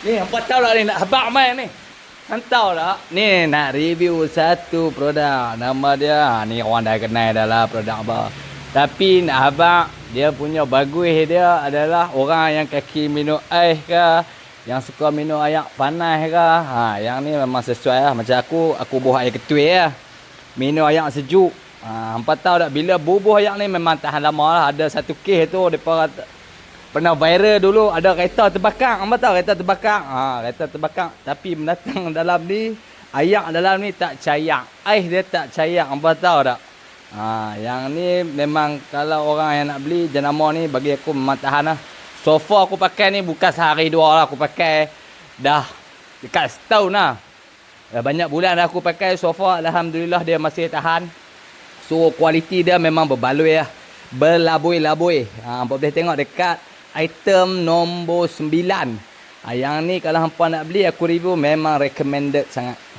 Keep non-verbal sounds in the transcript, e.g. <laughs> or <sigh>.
Ni hampa tahu lah ni nak habak mai ni. Hantau lah. Ni nak review satu produk. Nama dia. Ni orang dah kenal dah lah produk apa. Tapi nak habak. Dia punya bagus dia adalah orang yang kaki minum ais ke. Yang suka minum air panas ke. Ha, yang ni memang sesuai lah. Macam aku. Aku buah air ketui lah. Minum air sejuk. Ha, hampa tahu tak bila bubuh air ni memang tahan lama lah. Ada satu kes tu. Kata Pernah viral dulu ada kereta terbakar. Hamba tahu kereta terbakar. Ha, kereta terbakar. Tapi mendatang <laughs> dalam ni ayak dalam ni tak cayak. Ais dia tak cayak. Hamba tahu tak? Ha, yang ni memang kalau orang yang nak beli jenama ni bagi aku memang tahan lah. So far aku pakai ni bukan sehari dua lah aku pakai. Dah dekat setahun lah. Dah banyak bulan dah aku pakai. So far Alhamdulillah dia masih tahan. So kualiti dia memang berbaloi lah. Berlabui-labui. Ha, boleh tengok dekat item nombor 9. Ha, yang ni kalau hampa nak beli aku review memang recommended sangat.